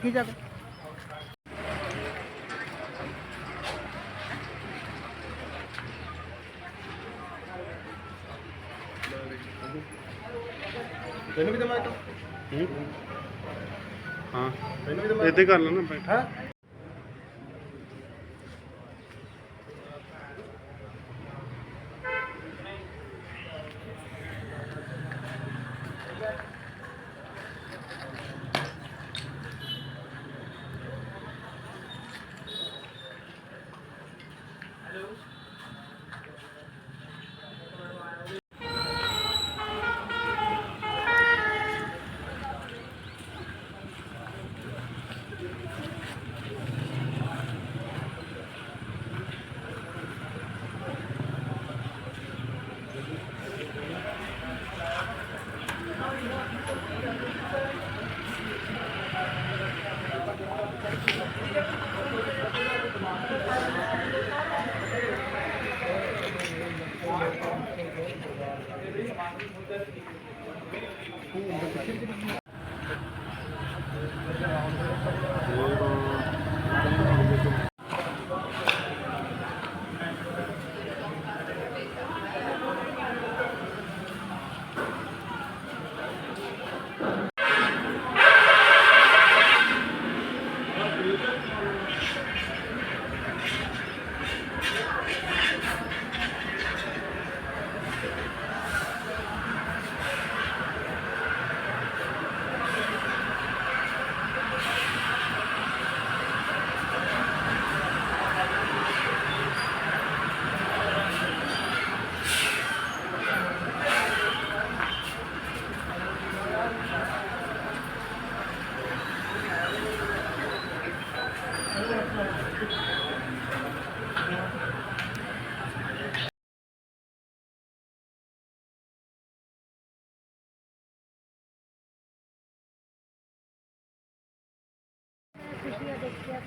ਉੱਪਰ ਦੇਖੀ ਜਾ ਕੇ ਤੈਨੂੰ ਵੀ ਦਮਾ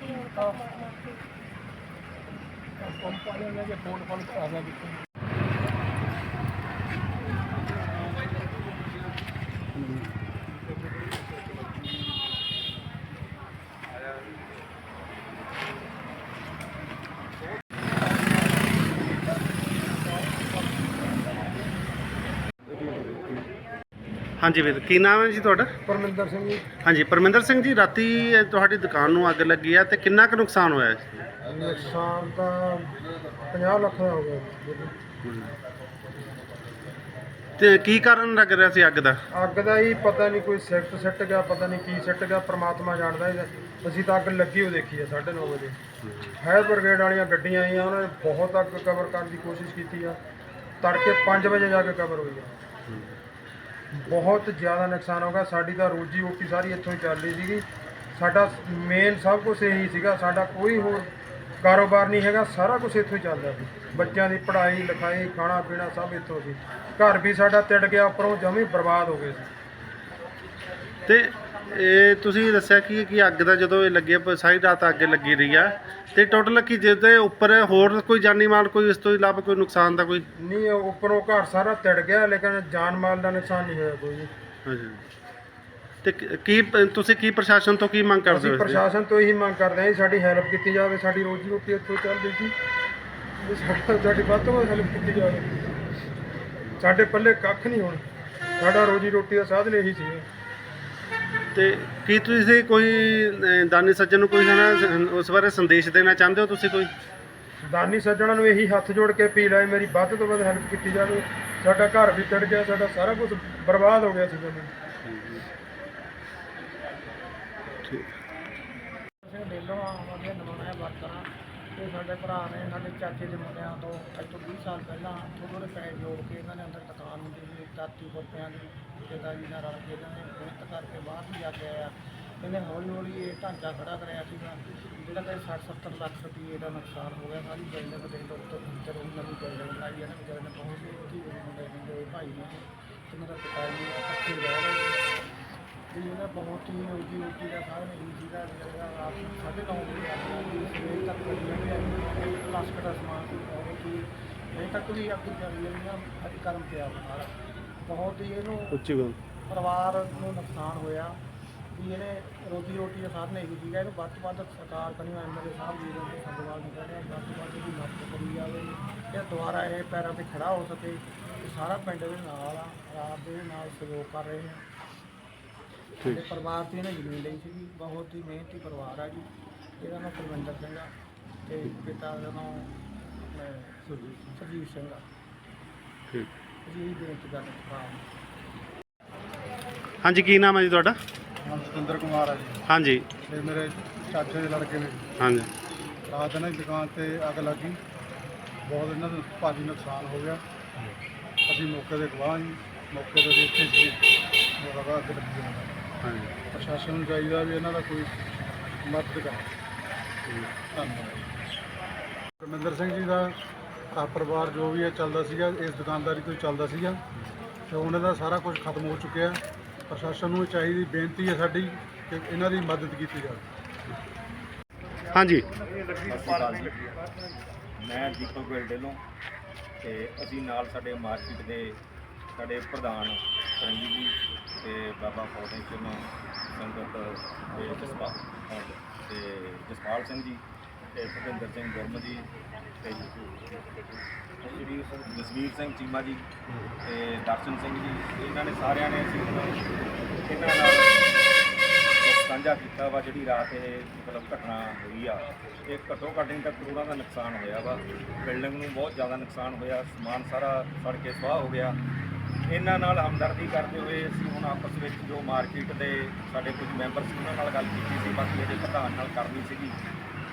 ਇੱਕ ਹਾਂ ਤੈਨੂੰ ਵੀ ਦਮਾ ਇੱਥੇ ਕਰ ਲੈਣਾ ਬੈਠ ਹੈ ਪੰਪ ਵਾਲੇ ਨੇ ਜੇ ਫੋਨ ਫੋਨ ਕਰਾ ਦਿਆ ਹਾਂਜੀ ਵੀਰ ਕੀ ਨਾਮ ਹੈ ਜੀ ਤੁਹਾਡਾ? ਪਰਮਿੰਦਰ ਸਿੰਘ ਜੀ। ਹਾਂਜੀ ਪਰਮਿੰਦਰ ਸਿੰਘ ਜੀ ਰਾਤੀ ਇਹ ਤੁਹਾਡੀ ਦੁਕਾਨ ਨੂੰ ਅੱਗ ਲੱਗੀ ਆ ਤੇ ਕਿੰਨਾ ਕੁ ਨੁਕਸਾਨ ਹੋਇਆ ਹੈ ਨੁਕਸਾਨ ਤਾਂ 50 ਲੱਖ ਦਾ ਹੋ ਗਿਆ ਜੀ। ਤੇ ਕੀ ਕਾਰਨ ਲੱਗ ਰਿਹਾ ਸੀ ਅੱਗ ਦਾ? ਅੱਗ ਦਾ ਹੀ ਪਤਾ ਨਹੀਂ ਕੋਈ ਸਿੱਟ ਸਿੱਟ ਗਿਆ ਪਤਾ ਨਹੀਂ ਕੀ ਸਿੱਟ ਗਿਆ ਪ੍ਰਮਾਤਮਾ ਜਾਣਦਾ ਇਹਦਾ। ਅਸੀਂ ਤਾਂ ਅੱਗ ਲੱਗੀ ਹੋ ਦੇਖੀ ਹੈ 9:30 ਵਜੇ। ਫਾਇਰ ਬ੍ਰਿਗੇਡ ਵਾਲੀਆਂ ਗੱਡੀਆਂ ਆਈਆਂ ਉਹਨਾਂ ਨੇ ਬਹੁਤ ਅੱਗ ਕਵਰ ਕਰਨ ਦੀ ਕੋਸ਼ਿਸ਼ ਕੀਤੀ ਆ। ਤੜਕੇ 5 ਵਜੇ ਜਾ ਕੇ ਕਵਰ ਹੋਈ ਆ। ਬਹੁਤ ਜ਼ਿਆਦਾ ਨੁਕਸਾਨ ਹੋ ਗਿਆ। ਸਾਡੀ ਤਾਂ ਰੋਜੀ ਰੋਟੀ ਸਾਰੀ ਇੱਥੋਂ ਹੀ ਚੱਲ ਰਹੀ ਸੀਗੀ। ਸਾਡਾ ਮੇਨ ਸਭ ਕੁਝ ਇਹੀ ਸੀਗਾ। ਸਾਡਾ ਕੋਈ ਹੋਰ ਕਾਰੋਬਾਰ ਨਹੀਂ ਹੈਗਾ। ਸਾਰਾ ਕੁਝ ਇੱਥੋਂ ਹੀ ਚੱਲਦਾ ਸੀ। ਬੱਚਿਆਂ ਦੀ ਪੜ੍ਹਾਈ, ਲਿਖਾਈ, ਖਾਣਾ ਪੀਣਾ ਸਭ ਇੱਥੋਂ ਸੀ। ਘਰ ਵੀ ਸਾਡਾ ਤਿੜ ਗਿਆ। ਉੱਪਰੋਂ ਜਮੀ ਬਰਬਾਦ ਹੋ ਗਏ ਸੀ। ਤੇ ਇਹ ਤੁਸੀਂ ਦੱਸਿਆ ਕਿ ਕਿ ਅੱਗ ਦਾ ਜਦੋਂ ਇਹ ਲੱਗੇ ਪ- ਸਾਰੀ ਰਾਤ ਅੱਗ ਲੱਗੀ ਰਹੀ ਆ। ਤੇ ਟੋਟਲ ਕੀ ਜਿਹਦੇ ਉੱਪਰ ਹੋਰ ਕੋਈ ਜਾਨੀ ਮਾਲ ਕੋਈ ਇਸ ਤੋਂ ਇਲਾਵਾ ਕੋਈ ਨੁਕਸਾਨ ਦਾ ਕੋਈ? ਨਹੀਂ ਉਹ ਉੱਪਰੋਂ ਘਰ ਸਾਰਾ ਤਿੜ ਗਿਆ ਲੇਕਿਨ ਜਾਨ ਮਾਲ ਦਾ ਨੁਕਸਾਨ ਨਹੀਂ ਹੋਇਆ ਕੋਈ ਜੀ। ਹਾਂਜੀ ਤੇ ਕ- ਕੀ ਪ- ਤੁਸੀਂ ਕੀ ਪ੍ਰਸ਼ਾਸਨ ਤੋਂ ਕੀ ਮੰਗ ਕਰਦੇ ਅਸੀਂ ਹੋ ਪ੍ਰਸ਼ਾਸਨ ਤੋਂ ਇਹੀ ਮੰਗ ਕਰਦੇ ਹਾਂ ਜੀ ਸਾਡੀ ਹੈਲਪ ਕੀਤੀ ਜਾਵੇ ਸਾਡੀ ਰੋਜੀ ਰੋਟੀ ਇੱਥੋਂ ਚੱਲਦੀ ਸੀ। ਵੀ ਸਾਡਾ- ਸਾਡੀ ਵੱਧ ਤੋਂ ਵੱਧ ਹੈਲਪ ਕੀਤੀ ਜਾਵੇ। ਸਾਡੇ ਪੱਲੇ ਕੱਖ ਨਹੀਂ ਹੁਣ। ਸਾਡਾ ਰੋਜੀ ਰੋਟੀ ਦਾ ਸਾਧਨ ਇਹੀ ਸੀ। ਤੇ ਕੀ ਤੁਸੀਂ ਕੋਈ ਅਹ, ਦਾਨੀ ਸੱਜਣ ਨੂੰ ਕੋਈ ਹਨਾ ਉਸ ਬਾਰੇ ਸੰਦੇਸ਼ ਦੇਣਾ ਚਾਹੁੰਦੇ ਹੋ ਤੁਸੀਂ ਕੋਈ? ਦਾਨੀ ਸੱਜਣਾ ਨੂੰ ਇਹੀ ਹੱਥ ਜੋੜ ਕੇ ਅਪੀਲ ਹੈ ਮੇਰੀ ਵੱਧ ਤੋਂ ਵੱਧ ਹੈਲਪ ਕੀਤੀ ਜਾਵੇ। ਸਾਡਾ ਘਰ ਵੀ ਟੜ ਗਿਆ ਸਾਡਾ ਸਾਰਾ ਕੁਝ ਬਰਬਾਦ ਹੋ ਗਿਆ ਸੀ ਸਿੰਘ ਆਵਾਂਗੇ ਨਵਾਂ ਵਰਕਰਾਂ ਤੇ ਸਾਡੇ ਭਰਾ ਨੇ, ਸਾਡੇ ਚਾਚੇ ਦੇ ਮੁੰਡਿਆਂ ਤੋਂ ਅੱਜ ਤੋਂ 20 ਸਾਲ ਪਹਿਲਾਂ ਥੋੜ੍ਹੇ ਥੋੜ੍ਹੇ ਪੈਸੇ ਜੋੜ ਕੇ ਇਹਨਾਂ ਨੇ ਅੰਦਰ ਦੁਕਾਨ ਹੁੰਦੀ ਸੀ 31 ਰੁਪਿਆਂ ਦੀ ਠੇਕੇਦਾਰੀ ਨਾਲ ਰਲ ਕੇ ਇਹਨਾਂ ਨੇ ਮਿਹਨਤ ਕਰਕੇ ਬਾਹਰ ਵੀ ਜਾ ਕੇ ਆਇਆ। ਇਹਨੇ ਹੌਲੀ ਹੌਲੀ ਇਹ ਢਾਂਚਾ ਖੜਾ ਕਰਿਆ ਸੀਗਾ, ਜਿਹੜਾ ਕਿ 60 70 ਲੱਖ ਰੁਪਏ ਦਾ ਨੁਕਸਾਨ ਹੋ ਗਿਆ, ਸਾਰੀ ਬਿਲਡਿੰਗ ਦੇ ਉੱਤੇ ਉੱਤਰ ਨਵੀਂ ਬਿਲਡਿੰਗ ਲਾਈ ਇਹਨਾਂ ਨਾ ਵਿਚਾਰੇ ਨੇ ਬਹੁਤ ਹੀ ਮੁੰਡੇ ਨੇ ਦੋ ਭਾਈ ਨੇ ਤੇ ਮੇਰਾ ਪਿਤਾ ਜੀ ਇਕੱਠੇ ਰਹਿ ਰਹੇ ਵੀ ਇਹਦਾ ਬਹੁਤ ਹੀ ਰੋਜੀ ਰੋਟੀ ਦਾ ਸਾਧਨ ਹੀ ਸੀਗਾ ਜਿਹੜਾ ਰਾਤ ਨੂੰ ਸਾਢੇ ਨੌ ਵਜੇ ਸਵੇਰ ਤੱਕ ਆਈਆਂ ਪਲਾਸਟਿਕ ਦਾ ਸਮਾਨ ਸੀ ਬਹੁਤ ਹੀ ਅਜੇ ਤੱਕ ਵੀ ਅੱਗ ਚੱਲ ਰਹੀ ਆ ਅੱਜ ਕਰਮ ਪਿਆ ਨਾਲ ਬਹੁਤ ਹੀ ਇਹਨੂੰ ਉੱਚੀ ਗੱਲ। ਪਰਿਵਾਰ ਨੂੰ ਨੁਕਸਾਨ ਹੋਇਆ ਵੀ ਜਿਹੜੇ ਰੋਜੀ ਰੋਟੀ ਦਾ ਸਾਧਨ ਇਹੀ ਸੀਗਾ ਇਹਨੂੰ ਵੱਧ ਤੋਂ ਵੱਧ ਸਰਕਾਰ ਕਨੀ ਐਮਐਲਏ ਸਾਹਿਬ ਜੀ ਦੇ ਸੰਗਵਾਲ ਨੂੰ ਕਹਿੰਦੇ ਆ ਵੱਧ ਤੋਂ ਵੱਧ ਇਹਦੀ ਮਦਦ ਕਰੀ ਜਾਵੇ ਇਹ ਦੁਬਾਰਾ ਇਹ ਪੈਰਾਂ ਤੇ ਖੜਾ ਹੋ ਸਕੇ ਤੇ ਸਾਰਾ ਪਿੰਡ ਦੇ ਨਾਲ ਆ ਰਾਤ ਦੇ ਨਾਲ ਸਹਿਯੋਗ ਕਰ ਰਹੇ ਆ ਤੇ ਪਰਿਵਾਰ ਤੇ ਇਹਨੇ ਜ਼ਮੀਨ ਲਈ ਸੀਗੀ ਬਹੁਤ ਹੀ ਮਿਹਨਤੀ ਪਰਿਵਾਰ ਆ ਜੀ। ਇਹਦਾ ਨਾਮ ਕੁਲਵਿੰਦਰ ਸਿੰਘ ਆ ਤੇ ਪਿਤਾ ਦਾ ਨਾਮ ਸਰਜੀਤ ਸਿੰਘ। ਆ। ਠੀਕ। ਜੀ ਇਹ ਬੇਨਤੀ ਕਰ ਹਾਂ। ਹਾਂਜੀ ਕੀ ਨਾਮ ਹੈ ਜੀ ਤੁਹਾਡਾ? ਨਾਮ ਸਤਿੰਦਰ ਕੁਮਾਰ ਆ ਜੀ। ਹਾਂਜੀ। ਤੇ ਮੇਰੇ ਚਾਚੇ ਦੇ ਲੜਕੇ ਨੇ। ਹਾਂਜੀ। ਰਾਤ ਇਹਨਾਂ ਦੀ ਦੁਕਾਨ ਤੇ ਅੱਗ ਲੱਗੀ ਬਹੁਤ ਇਹਨਾਂ ਨੂੰ ਭਾਰੀ ਨੁਕਸਾਨ ਹੋ ਗਿਆ। ਅਸੀਂ ਮੌਕੇ ਦੇ ਗਵਾਹ ਜੀ। ਮੌਕੇ ਤੇ ਇੱਥੇ ਸੀ ਲਗਾ ਅੱਗ ਲੱਗੀ ਹੋਈ ਹੈ। ਹਾਂਜੀ। ਪ੍ਰਸ਼ਾਸਨ ਨੂੰ ਚਾਹੀਦਾ ਵੀ ਇਹਨਾਂ ਦਾ ਕੋਈ ਮਦਦ ਕਰੇ। ਧੰਨਵਾਦ। ਰਮਿੰਦਰ ਸਿੰਘ ਜੀ ਦਾ ਘਰ ਪਰਿਵਾਰ ਜੋ ਵੀ ਹੈ ਚੱਲਦਾ ਸੀਗਾ ਇਸ ਦੁਕਾਨਦਾਰੀ ਤੋਂ ਹੀ ਚੱਲਦਾ ਸੀਗਾ। ਤੇ ਉਹਨਾਂ ਦਾ ਸਾਰਾ ਕੁਝ ਖਤਮ ਹੋ ਚੁੱਕਿਆ। ਪ੍ਰਸ਼ਾਸਨ ਨੂੰ ਚਾਹੀਦੀ ਬੇਨਤੀ ਹੈ ਸਾਡੀ ਕਿ ਇਹਨਾਂ ਦੀ ਮਦਦ ਕੀਤੀ ਜਾਵੇ। ਹਾਂਜੀ। ਸਤਿ ਸ਼੍ਰੀ ਅਕਾਲ ਜੀ ਮੈਂ ਦੀਪਕ ਗੋਇਲ ਢਿੱਲੋਂ ਤੇ ਅਸੀਂ ਨਾਲ ਸਾਡੇ ਮਾਰਕੀਟ ਦੇ ਸਾਡੇ ਪ੍ਰਧਾਨ ਜੀ ਤੇ ਬਾਬਾ ਫਾਊਂਡੇਸ਼ਨ ਸੰਗਤ ਤੇ ਜਸਪਾਲ ਤੇ ਜਸਪਾਲ ਸਿੰਘ ਜੀ ਤੇ ਭੁਪਿੰਦਰ ਸਿੰਘ ਗੁਰਮ ਜੀ ਤੇ ਜਸਵੀਰ ਸਿੰਘ- ਜਸਵੀਰ ਸਿੰਘ ਚੀਮਾ ਜੀ ਤੇ ਦਰਸ਼ਨ ਸਿੰਘ ਜੀ। ਇਹਨਾਂ ਨੇ ਸਾਰਿਆਂ ਨੇ ਅਸੀਂ ਇਹਨਾਂ ਨਾਲ ਸਾਂਝਾ ਕੀਤਾ ਵਾ ਜਿਹੜੀ ਰਾਤ ਇਹ ਮਤਲਬ ਘਟਨਾ ਹੋਈ ਆ। ਇਹ ਘੱਟੋ ਘੱਟ ਨਹੀਂ ਤਾਂ ਕਰੋੜਾਂ ਦਾ ਨੁਕਸਾਨ ਹੋਇਆ ਵਾ। ਬਿਲਡਿੰਗ ਨੂੰ ਬਹੁਤ ਜ਼ਿਆਦਾ ਨੁਕਸਾਨ ਹੋਇਆ। ਸਮਾਨ ਸਾਰਾ ਸੜ ਕੇ ਸਵਾਹ ਹੋ ਗਿਆ। ਇਹਨਾਂ ਨਾਲ ਹਮਦਰਦੀ ਕਰਦੇ ਹੋਏ ਅਸੀਂ ਹੁਣ ਆਪਸ ਵਿੱਚ ਜੋ ਮਾਰਕੀਟ ਦੇ ਸਾਡੇ ਕੁਝ ਮੈਂਬਰ ਸੀ, ਉਹਨਾਂ ਨਾਲ ਗੱਲ ਕੀਤੀ ਸੀ, ਬਾਕੀ ਇਹਦੇ ਪ੍ਰਧਾਨ ਨਾਲ ਕਰਨੀ ਸੀਗੀ।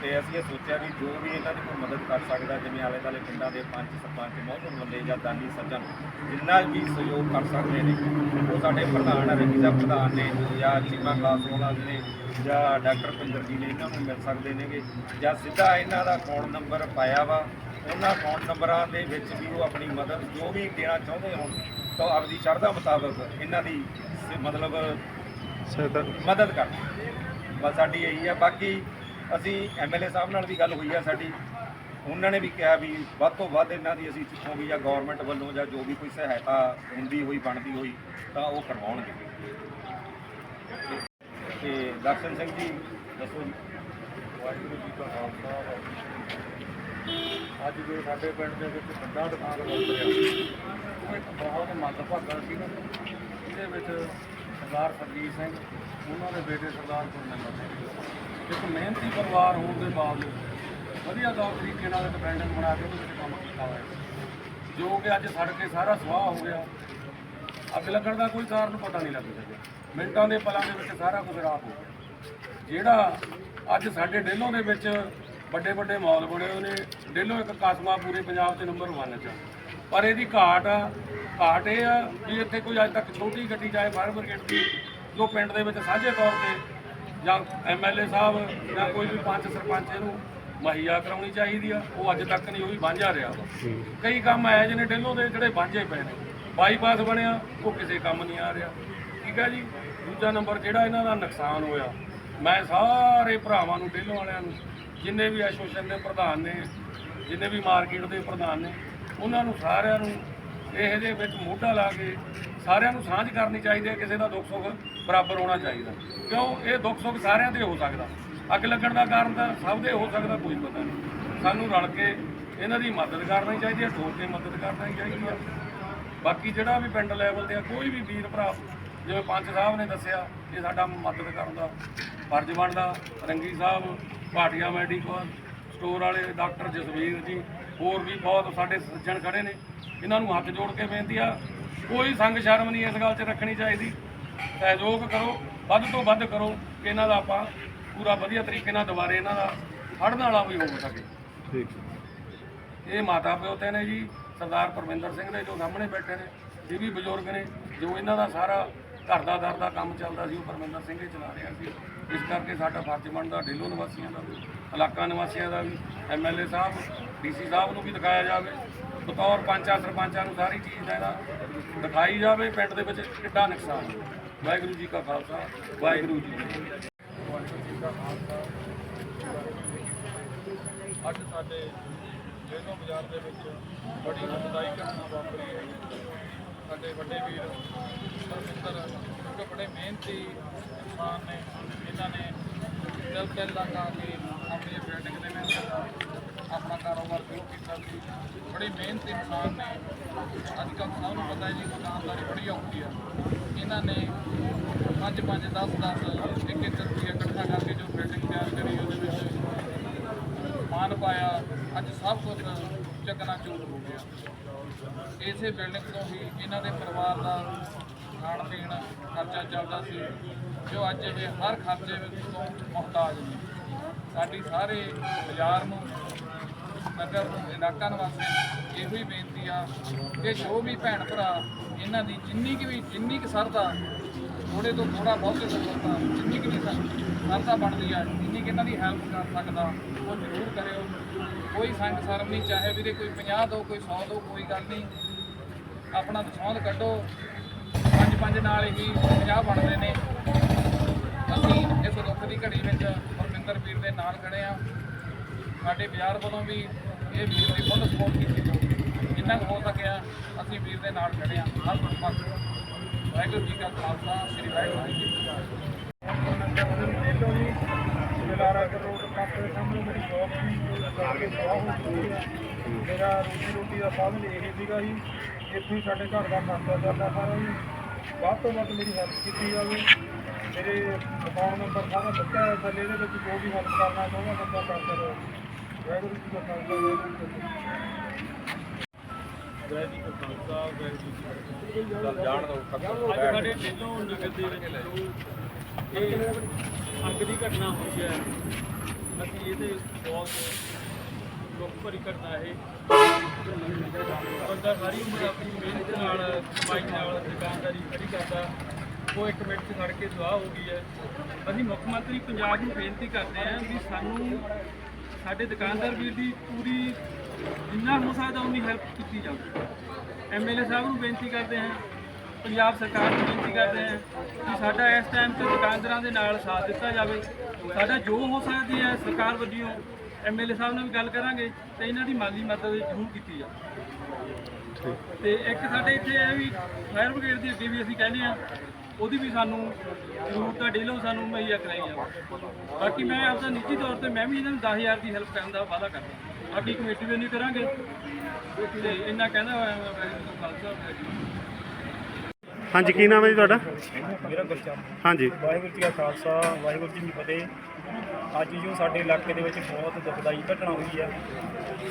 ਤੇ ਅਸੀਂ ਇਹ ਸੋਚਿਆ ਵੀ ਜੋ ਵੀ ਇਹਨਾਂ ਦੀ ਕੋਈ ਮਦਦ ਕਰ ਸਕਦਾ, ਜਿਵੇਂ ਆਲੇ ਦੁਆਲੇ ਪਿੰਡਾਂ ਦੇ ਪੰਚ ਸਰਪੰਚ, ਮੌਜੂਦ ਬੰਦੇ ਜਾਂ ਦਾਨੀ ਸੱਜਣ, ਜਿੰਨਾ ਵੀ ਸਹਿਯੋਗ ਕਰ ਸਕਦੇ ਨੇ, ਉਹ ਸਾਡੇ ਪ੍ਰਧਾਨ ਰਵੀ ਦਾ ਪ੍ਰਧਾਨ ਨੇ, ਜਾਂ ਚੀਮਾ ਕਲਾਸ ਵਾਲਾ ਨੇ ਜਾਂ ਡਾਕਟਰ ਪਿੰਦਰ ਜੀ ਨੇ, ਇਹਨਾਂ ਨੂੰ ਮਿਲ ਸਕਦੇ ਨੇਗੇ, ਜਾਂ ਸਿੱਧਾ ਇਹਨਾਂ ਦਾ ਅਕਾਊਂਟ ਨੰਬਰ ਪਾਇਆ ਵਾ, ਉਹਨਾਂ ਅਕਾਊਂਟ ਨੰਬਰਾਂ ਦੇ ਵਿੱਚ ਵੀ ਉਹ ਆਪਣੀ ਮਦਦ ਜੋ ਵੀ ਦੇਣਾ ਚਾਹੁੰਦੇ ਹੋਣ ਤਾਂ ਆਪਦੀ ਸ਼ਰਧਾ ਮੁਤਾਬਕ ਇਹਨਾਂ ਦੀ ਸ- ਮਤਲਬ ਮਦਦ ਕਰ। ਬਸ ਸਾਡੀ ਇਹੀ ਆ। ਬਾਕੀ ਅਸੀਂ ਐਮਐਲਏ ਸਾਹਿਬ ਨਾਲ ਵੀ ਗੱਲ ਹੋਈ ਆ ਸਾਡੀ। ਉਹਨਾਂ ਨੇ ਵੀ ਕਿਹਾ ਵੀ ਵੱਧ ਤੋਂ ਵੱਧ ਇਹਨਾਂ ਦੀ ਅਸੀਂ ਜਿੱਥੋਂ ਵੀ ਜਾਂ ਗਵਰਨਮੈਂਟ ਵੱਲੋਂ ਜਾਂ ਜੋ ਵੀ ਕੋਈ ਸਹਾਇਤਾ ਹੁੰਦੀ ਹੋਈ ਬਣਦੀ ਹੋਈ ਤਾਂ ਉਹ ਕਰਵਾਉਣਗੇ। ਤੇ ਦਰਸ਼ਨ ਸਿੰਘ ਜੀ ਦੱਸੋ ਜੀ। ਵਾਹਿਗੁਰੂ ਜੀ ਕਾ ਖਾਲਸਾ ਵਾਹਿਗੁਰੂ ਜੀ ਕੀ ਫਤਿਹ। ਅੱਜ ਜੋ ਸਾਡੇ ਪਿੰਡ ਦੇ ਵਿੱਚ ਵੱਡਾ ਦੁਕਾਨ ਵਾਪਰਿਆ ਉਹ ਇੱਕ ਬਹੁਤ ਮੰਦਭਾਗਾ ਸੀ ਇਹਦੇ ਵਿੱਚ ਸਰਦਾਰ ਸਰਜੀਤ ਸਿੰਘ, ਉਹਨਾਂ ਦੇ ਬੇਟੇ ਸਰਦਾਰ ਗੁਰਨੰਦਰ ਸਿੰਘ। ਇੱਕ ਮਿਹਨਤੀ ਪਰਿਵਾਰ ਹੋਣ ਦੇ ਬਾਵਜੂਦ ਵਧੀਆ ਤੌਰ ਤਰੀਕੇ ਨਾਲ ਇੱਕ ਬਿਲਡਿੰਗ ਬਣਾ ਕੇ ਉਹਦੇ ਵਿੱਚ ਕੰਮ ਕੀਤਾ ਹੋਇਆ। ਜੋ ਕਿ ਅੱਜ ਸੜ ਕੇ ਸਾਰਾ ਸਵਾਹ ਹੋ ਗਿਆ। ਅੱਗ ਲੱਗਣ ਦਾ ਕੋਈ ਕਾਰਨ ਪਤਾ ਨਹੀਂ ਲੱਗ ਸਕਿਆ। ਮਿੰਟਾਂ ਦੇ ਪਲਾਂ ਦੇ ਵਿੱਚ ਸਾਰਾ ਕੁਝ ਰਾਖ ਹੋ ਗਿਆ। ਜਿਹੜਾ ਅੱਜ ਸਾਡੇ ਡੇਲੋਂ ਦੇ ਵਿੱਚ ਵੱਡੇ ਵੱਡੇ ਮਾਲ ਬਣੇ ਹੋਏ ਨੇ ਡੇਲੋਂ ਇੱਕ ਕਸਬਾ ਪੂਰੇ ਪੰਜਾਬ 'ਚ ਨੰਬਰ 1 'ਚ। ਪਰ ਇਹਦੀ ਘਾਟ ਆ, ਘਾਟ ਇਹ ਆ ਵੀ ਇੱਥੇ ਕੋਈ ਅੱਜ ਤੱਕ ਛੋਟੀ ਗੱਡੀ ਚਾਹੇ ਫਾਇਰ ਬ੍ਰਿਗੇਡ ਦੀ, ਜੋ ਪਿੰਡ ਦੇ ਵਿੱਚ ਸਾਂਝੇ ਤੌਰ ਤੇ, ਜਾਂ ਐਮਐਲਏ ਸਾਹਿਬ, ਜਾਂ ਕੋਈ ਵੀ ਪੰਚ ਸਰਪੰਚ ਇਹਨੂੰ ਮੁਹੱਈਆ ਕਰਾਉਣੀ ਚਾਹੀਦੀ ਆ, ਉਹ ਅੱਜ ਤੱਕ ਨਹੀਂ, ਉਹ ਵੀ ਵਾਂਝਾ ਰਿਹਾ ਵਾ। ਕਈ ਕੰਮ ਆਏ ਜਿਹਨੇ ਡੇਲੋਂ ਦੇ ਜਿਹੜੇ ਵਾਂਝੇ ਪਏ ਨੇ। ਬਾਈਪਾਸ ਬਣਿਆ, ਉਹ ਕਿਸੇ ਕੰਮ ਨਹੀਂ ਆ ਰਿਹਾ। ਠੀਕ ਹੈ ਜੀ? ਦੂਜਾ ਨੰਬਰ ਜਿਹੜਾ ਇਹਨਾਂ ਦਾ ਨੁਕਸਾਨ ਹੋਇਆ, ਮੈਂ ਸਾਰੇ ਭਰਾਵਾਂ ਨੂੰ, ਡੇਲੋਂ ਵਾਲਿਆਂ ਨੂੰ ਜਿੰਨੇ ਵੀ ਐਸੋਸੀਏਸ਼ਨ ਦੇ ਪ੍ਰਧਾਨ ਨੇ, ਜਿੰਨੇ ਵੀ ਮਾਰਕੀਟ ਦੇ ਪ੍ਰਧਾਨ ਨੇ, ਉਹਨਾਂ ਨੂੰ ਸਾਰਿਆਂ ਨੂੰ ਇਹਦੇ ਵਿੱਚ ਮੋਢਾ ਲਾ ਕੇ ਸਾਰਿਆਂ ਨੂੰ ਸਾਂਝ ਕਰਨੀ ਚਾਹੀਦੀ ਹੈ, ਕਿਸੇ ਦਾ ਦੁੱਖ ਸੁੱਖ ਬਰਾਬਰ ਹੋਣਾ ਚਾਹੀਦਾ। ਕਿਉਂ? ਇਹ ਦੁੱਖ ਸੁੱਖ ਸਾਰਿਆਂ ਦੇ ਹੋ ਸਕਦਾ। ਅੱਗ ਲੱਗਣ ਦਾ ਕਾਰਨ ਤਾਂ ਸਭ ਦੇ ਹੋ ਸਕਦਾ, ਕੋਈ ਪਤਾ ਨਹੀਂ। ਸਾਨੂੰ ਰਲ ਕੇ ਇਹਨਾਂ ਦੀ ਮਦਦ ਕਰਨੀ ਚਾਹੀਦੀ ਹੈ ਠੋਕ ਕੇ ਮਦਦ ਕਰਨੀ ਚਾਹੀਦੀ ਹੈ। ਬਾਕੀ ਜਿਹੜਾ ਵੀ ਪਿੰਡ ਲੈਵਲ ਤੇ ਆ, ਕੋਈ ਵੀ ਵੀਰ ਭਰਾ, ਜਿਵੇਂ ਪੰਚ ਸਾਹਿਬ ਨੇ ਦੱਸਿਆ ਇਹ ਸਾਡਾ ਮਦਦ ਕਰਨ ਦਾ ਫਰਜ਼ ਬਣਦਾ, ਰੰਗੀ ਸਾਹਿਬ ਭਾਟੀਆ ਮੈਡੀਕਲ ਸਟੋਰ ਵਾਲੇ ਡਾਕਟਰ ਜਸਵੀਰ ਜੀ ਹੋਰ ਵੀ ਬਹੁਤ ਸਾਡੇ ਸੱਜਣ ਖੜੇ ਨੇ। ਇਹਨਾਂ ਨੂੰ ਹੱਥ ਜੋੜ ਕੇ ਬੇਨਤੀ ਆ ਕੋਈ ਸੰਗ ਸ਼ਰਮ ਨਹੀਂ ਇਸ ਗੱਲ 'ਚ ਰੱਖਣੀ ਚਾਹੀਦੀ। ਸਹਿਯੋਗ ਕਰੋ ਵੱਧ ਤੋਂ ਵੱਧ ਕਰੋ ਕਿ ਇਹਨਾਂ ਦਾ ਆਪਾਂ ਪੂਰਾ ਵਧੀਆ ਤਰੀਕੇ ਨਾਲ ਦੁਬਾਰੇ ਇਹਨਾਂ ਦਾ ਫੜਨ ਵਾਲਾ ਵੀ ਹੋ ਸਕੇ। ਠੀਕ ਇਹ ਮਾਤਾ ਪਿਓ ਤੇ ਨੇ ਜੀ ਸਰਦਾਰ ਪਰਮਿੰਦਰ ਸਿੰਘ ਦੇ ਜੋ ਸਾਹਮਣੇ ਬੈਠੇ ਨੇ ਇਹ ਵੀ ਬਜ਼ੁਰਗ ਨੇ ਜੋ ਇਹਨਾਂ ਦਾ ਸਾਰਾ ਘਰ ਦਾ ਦਰ ਦਾ ਕੰਮ ਚੱਲਦਾ ਸੀ, ਉਹ ਪਰਮਿੰਦਰ ਸਿੰਘ ਹੀ ਚਲਾ ਰਿਹਾ ਸੀ। ਇਸ ਕਰਕੇ ਸਾਡਾ ਫਰਜ਼ ਬਣਦਾ ਢਿੱਲੋਂ ਨਿਵਾਸੀਆਂ ਦਾ ਵੀ, ਇਲਾਕਾ ਨਿਵਾਸੀਆਂ ਦਾ ਵੀ ਐਮਐਲਏ ਸਾਹਿਬ ਡੀਸੀ ਸਾਹਿਬ ਨੂੰ ਵੀ ਦਿਖਾਇਆ ਜਾਵੇ। ਬਤੌਰ ਪੰਚਾਂ, ਸਰਪੰਚਾਂ ਨੂੰ ਸਾਰੀ ਚੀਜ਼ ਦਾ ਇਹਦਾ ਦਿਖਾਈ ਜਾਵੇ, ਪਿੰਡ ਦੇ ਵਿੱਚ ਕਿੱਡਾ ਨੁਕਸਾਨ। ਵਾਹਿਗੁਰੂ ਜੀ ਕਾ ਖਾਲਸਾ, ਵਾਹਿਗੁਰੂ ਜੀ ਵਾਹਿਗੁਰੂ ਜੀ ਕਾ ਖਾਲਸਾ ਅੱਜ ਸਾਡੇ ਜੇਨੋ ਬਾਜ਼ਾਰ ਦੇ ਵਿੱਚ ਬੜੀ ਦੁਖਦਾਈ ਘਟਨਾ ਵਾਪਰੀ ਹੈ ਸਾਡੇ ਵੱਡੇ ਵੀਰ ਸਰਵਿੰਦਰ ਕਿਉਂਕਿ ਬੜੇ ਮਿਹਨਤੀ ਇਨਸਾਨ ਨੇ ਇਹਨਾਂ ਨੇ ਦਿਲ ਦਿਲ ਲਗਾ ਕੇ ਆਪਣੀ ਬਿਲਡਿੰਗ ਦੇ ਵਿੱਚ ਆਪਣਾ ਕਾਰੋਬਾਰ ਸ਼ੁਰੂ ਕੀਤਾ ਸੀ। ਬੜੇ ਮਿਹਨਤੀ ਇਨਸਾਨ ਨੇ। ਅੱਜ ਕੱਲ੍ਹ ਸਭ ਨੂੰ ਪਤਾ ਹੈ ਜੀ, ਦੁਕਾਨਦਾਰੀ ਬੜੀ ਔਖੀ ਆ। ਇਹਨਾਂ ਨੇ ਪੰਜ ਪੰਜ 10 10 ਇੱਕ ਇੱਕ ਰੁਪਈਆ ਇਕੱਠਾ ਕਰਕੇ ਜੋ ਬਿਲਡਿੰਗ ਤਿਆਰ ਕਰੀ, ਉਹਦੇ ਵਿੱਚ ਮਾਨ ਪਾਇਆ। ਅੱਜ ਸਭ ਕੁਝ ਚੱਕਣਾ ਚੂਰ ਹੋ ਗਿਆ। ਇਸੇ ਬਿਲਡਿੰਗ ਤੋਂ ਹੀ ਇਹਨਾਂ ਦੇ ਪਰਿਵਾਰ ਦਾ ਖਾਣ ਪੀਣ ਖਰਚਾ ਚੱਲਦਾ ਸੀ, ਜੋ ਅੱਜ ਇਹ ਹਰ ਖਰਚੇ ਵਿੱਚ ਤੋਂ ਮੁਹਤਾਜ ਨੇ। ਸਾਡੀ ਸਾਰੇ ਬਾਜ਼ਾਰ ਨੂੰ, ਨਗਰ ਨੂੰ, ਇਲਾਕਾ ਨਿਵਾਸੀਆਂ ਨੂੰ ਇਹੋ ਹੀ ਬੇਨਤੀ ਆ ਕਿ ਜੋ ਵੀ ਭੈਣ ਭਰਾ ਇਹਨਾਂ ਦੀ ਜਿੰਨੀ ਕੁ ਵੀ ਜਿੰਨੀ ਕੁ ਸਰਦਾ ਥੋੜੇ ਤੋਂ ਥੋੜਾ ਬਹੁਤੇ ਤੋਂ ਜਿੰਨੀ ਕੁ ਵੀ ਸਰਦਾ ਬਣਦੀ ਆ, ਜਿੰਨੀ ਕਿ ਇਹਨਾਂ ਦੀ ਹੈਲਪ ਕਰ ਸਕਦਾ, ਉਹ ਜ਼ਰੂਰ ਕਰਿਓ। ਕੋਈ ਸੰਗ ਸ਼ਰਮ ਨਹੀਂ, ਚਾਹੇ ਵੀਰੇ ਕੋਈ 50 ਦੋ, ਕੋਈ 100 ਦੋ, ਕੋਈ ਗੱਲ ਨਹੀਂ। ਆਪਣਾ ਦਸੌਂਦ ਕੱਢੋ। ਪੰਜ ਪੰਜ ਨਾਲ ਹੀ 50 ਬਣਦੇ ਨੇ। ਅਸੀਂ ਇਸ ਦੁੱਖ ਦੀ ਘੜੀ ਵਿੱਚ ਪਰਮਿੰਦਰ ਵੀਰ ਦੇ ਨਾਲ ਖੜੇ ਆ। ਸਾਡੇ ਬਾਜ਼ਾਰ ਵੱਲੋਂ ਵੀ ਇਹ ਵੀਰ ਦੀ ਫੁੱਲ ਸਪੋਰਟ ਕੀਤੀ ਜਾਊਗੀ ਜਿੰਨਾ ਕੁ ਹੋ ਸਕਿਆ, ਅਸੀਂ ਵੀਰ ਦੇ ਨਾਲ ਖੜੇ ਆ। ਹਰ ਪੱਖ ਵਾਹਿਗੁਰੂ ਜੀ ਕਾ ਖਾਲਸਾ, ਸ੍ਰੀ ਵਾਹਿਗੁਰੂ ਜੀ ਕੀ ਫਤਿਹ। ਜਲਾਰਾ ਰੋਡ ਕੱਪ ਸਾਹਮਣੇ ਮੇਰੀ ਸ਼ੌਪ ਸੀ ਕਰਕੇ ਸਵਾਹ ਹੋ ਚੁੱਕੀ ਹੈ ਮੇਰਾ ਰੋਟੀ ਰੋਟੀ ਦਾ ਸਾਧਨ ਇਹ ਸੀਗਾ ਜੀ ਇੱਥੇ ਹੀ ਸਾਡੇ ਘਰ ਦਾ ਖਰਚਾ ਚੱਲਦਾ ਸਾਰਾ ਜੀ ਵੱਧ ਤੋਂ ਵੱਧ ਮੇਰੀ ਹੈਲਪ ਕੀਤੀ ਜਾਵੇ ਮੇਰੇ ਅਕਾਊਂਟ ਨੰਬਰ ਸਾਰਾ ਦਿੱਤਾ ਹੈ ਥੱਲੇ ਇਹਦੇ ਵਿੱਚ ਜੋ ਵੀ ਹੈਲਪ ਕਰਨਾ ਚਾਹੁੰਦਾ ਬੰਦਾ ਕਰ ਸਕਦਾ ਵਾਹਿਗੁਰੂ ਜੀ ਦਾ ਖਾਲਸਾ ਵਾਹਿਗੁਰੂ ਜੀ ਕੀ ਫਤਿਹ ਜੈ ਜੀ ਕਾ ਖਾਲਸਾ ਵਾਹਿਗੁਰੂ ਜੀ ਕੀ ਫਤਿਹ ਗੱਲ ਜਾਣ ਦੋ ਅੱਜ ਸਾਡੇ ਢਿੱਲੋਂ ਨਗਰ ਦੇ ਵਿੱਚ ਇਹ ਅੱਗ ਦੀ ਘਟਨਾ ਹੋਈ ਹੈ। ਅਸੀਂ ਇਹਦੇ ਬਹੁਤ ਦੁੱਖ ਭਰੀ ਘਟਨਾ ਇਹ। ਬੰਦਾ ਸਾਰੀ ਉਮਰ ਆਪਣੀ ਮਿਹਨਤ ਨਾਲ ਕਮਾਈ ਨਾਲ ਦੁਕਾਨਦਾਰੀ ਖੜੀ ਕਰਦਾ। ਉਹ ਇੱਕ ਮਿੰਟ 'ਚ ਸੜ ਕੇ ਸੁਆਹ ਹੋ ਗਈ ਹੈ। ਅਸੀਂ ਮੁੱਖ ਮੰਤਰੀ ਪੰਜਾਬ ਨੂੰ ਬੇਨਤੀ ਕਰਦੇ ਹਾਂ ਵੀ ਸਾਨੂੰ ਸਾਡੇ ਦੁਕਾਨਦਾਰ ਵੀਰ ਦੀ ਪੂਰੀ ਜਿੰਨਾ ਹੋ ਸਕਦਾ ਉਨੀ ਹੈਲਪ ਕੀਤੀ ਜਾਵੇ। ਐਮਐਲਏ ਸਾਹਿਬ ਨੂੰ ਬੇਨਤੀ ਕਰਦੇ ਹਾਂ ਪੰਜਾਬ ਸਰਕਾਰ ਨੂੰ ਬੇਨਤੀ ਕਰਦੇ ਹਾਂ ਕਿ ਸਾਡਾ ਇਸ ਟਾਈਮ ਤੇ ਦੁਕਾਨਦਾਰਾਂ ਦੇ ਨਾਲ ਸਾਥ ਦਿੱਤਾ ਜਾਵੇ। ਸਾਡਾ ਜੋ ਹੋ ਸਕਦੀ ਹੈ ਸਰਕਾਰ ਵੱਲੋਂ ਐਮਐਲਏ ਸਾਹਿਬ ਨਾਲ ਵੀ ਗੱਲ ਕਰਾਂਗੇ ਤੇ ਇਹਨਾਂ ਦੀ ਮਾਲੀ ਮਦਦ ਜ਼ਰੂਰ ਕੀਤੀ ਜਾਵੇ। ਤੇ ਇੱਕ ਸਾਡੇ ਇੱਥੇ ਇਹ ਵੀ ਫਾਇਰ ਬ੍ਰਿਗੇਡ ਦੀ ਅੱਗੇ ਵੀ ਅਸੀਂ ਕਹਿੰਦੇ ਆ ਉਹਦੀ ਵੀ ਸਾਨੂੰ ਜ਼ਰੂਰਤ ਆ ਡੇਲੋ ਸਾਨੂੰ ਮੁਹੱਈਆ ਕਰਾਈ ਜਾਵੇ। ਬਾਕੀ ਮੈਂ ਆਪਦਾ ਨਿੱਜੀ ਤੌਰ ਤੇ ਮੈਂ ਵੀ ਇਹਨਾਂ ਨੂੰ 10000 ਦੀ ਹੈਲਪ ਕਰਨ ਦਾ ਵਾਅਦਾ ਕਰਦਾ ਬਾਕੀ ਕਮੇਟੀ ਵੀ ਨਹੀਂ ਕਰਾਂਗੇ। ਤੇ ਇੰਨਾ ਕਹਿੰਦਾ ਹੋਇਆ ਮੈਂ ਜੀ ਕਾ ਖਾਲਸਾ। ਹਾਂਜੀ ਕੀ ਨਾਮ ਹੈ ਜੀ ਤੁਹਾਡਾ? ਮੇਰਾ ਗੁਰਚਰਨ। ਹਾਂਜੀ। ਵਾਹਿਗੁਰੂ ਜੀ ਕਾ ਖਾਲਸਾ ਵਾਹਿਗੁਰੂ ਜੀ ਕੀ ਫਤਿਹ। ਅੱਜ ਜੋ ਸਾਡੇ ਇਲਾਕੇ ਦੇ ਵਿੱਚ ਬਹੁਤ ਦੁਖਦਾਈ ਘਟਨਾ ਹੋਈ ਹੈ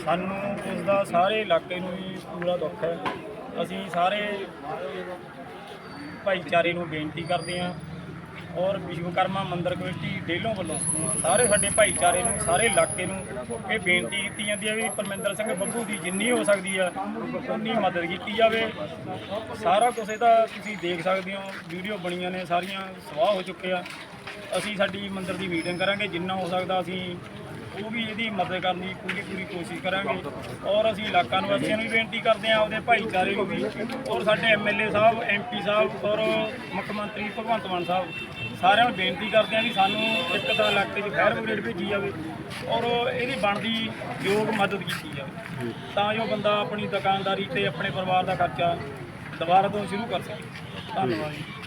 ਸਾਨੂੰ ਉਸ ਦਾ ਸਾਰੇ ਇਲਾਕੇ ਨੂੰ ਹੀ ਪੂਰਾ ਦੁੱਖ ਹੈ। ਅਸੀਂ ਸਾਰੇ ਭਾਈਚਾਰੇ ਨੂੰ ਬੇਨਤੀ ਕਰਦੇ ਹਾਂ ਔਰ ਵਿਸ਼ਵਕਰਮਾ ਮੰਦਿਰ ਕਮੇਟੀ ਡੇਲੋਂ ਵੱਲੋਂ ਸਾਰੇ ਸਾਡੇ ਭਾਈਚਾਰੇ ਨੂੰ, ਸਾਰੇ ਇਲਾਕੇ ਨੂੰ ਇਹ ਬੇਨਤੀ ਕੀਤੀ ਜਾਂਦੀ ਹੈ ਵੀ ਪਰਮਿੰਦਰ ਸਿੰਘ ਬੱਬੂ ਦੀ ਜਿੰਨੀ ਹੋ ਸਕਦੀ ਹੈ ਉਨੀ ਮਦਦ ਕੀਤੀ ਜਾਵੇ। ਸਾਰਾ ਕੁਝ ਇਹਦਾ ਤੁਸੀਂ ਦੇਖ ਸਕਦੇ ਹੋ, ਵੀਡੀਓ ਬਣੀਆਂ ਨੇ, ਸਾਰੀਆਂ ਸਵਾਹ ਹੋ ਚੁੱਕੇ ਆ। ਅਸੀਂ ਸਾਡੀ ਮੰਦਿਰ ਦੀ ਮੀਟਿੰਗ ਕਰਾਂਗੇ, ਜਿੰਨਾ ਹੋ ਸਕਦਾ ਅਸੀਂ ਉਹ ਵੀ ਇਹਦੀ ਮਦਦ ਕਰਨ ਦੀ ਪੂਰੀ ਪੂਰੀ ਕੋਸ਼ਿਸ਼ ਕਰਾਂਗੇ। ਔਰ ਅਸੀਂ ਇਲਾਕਾ ਨਿਵਾਸੀਆਂ ਨੂੰ ਵੀ ਬੇਨਤੀ ਕਰਦੇ ਹਾਂ, ਆਪਦੇ ਭਾਈਚਾਰੇ ਨੂੰ ਵੀ। ਔਰ ਸਾਡੇ ਐਮਐਲਏ ਸਾਹਿਬ ਐਮਪੀ ਸਾਹਿਬ ਔਰ ਮੁੱਖ ਮੰਤਰੀ ਭਗਵੰਤ ਮਾਨ ਸਾਹਿਬ, ਸਾਰਿਆਂ ਨੂੰ ਬੇਨਤੀ ਕਰਦੇ ਹਾਂ ਵੀ ਸਾਨੂੰ ਇੱਕ ਤਾਂ ਇਲਾਕੇ 'ਚ ਫਾਇਰ ਬ੍ਰਿਗੇਡ ਭੇਜੀ ਜਾਵੇ ਔਰ ਇਹਦੀ ਬਣਦੀ ਯੋਗ ਮਦਦ ਕੀਤੀ ਜਾਵੇ। ਤਾਂ ਜੋ ਬੰਦਾ ਆਪਣੀ ਦੁਕਾਨਦਾਰੀ ਤੇ ਆਪਣੇ ਪਰਿਵਾਰ ਦਾ ਖਰਚਾ ਦੁਬਾਰਾ ਤੋਂ ਸ਼ੁਰੂ ਕਰ ਸਕੇ। ਧੰਨਵਾਦ ਜੀ।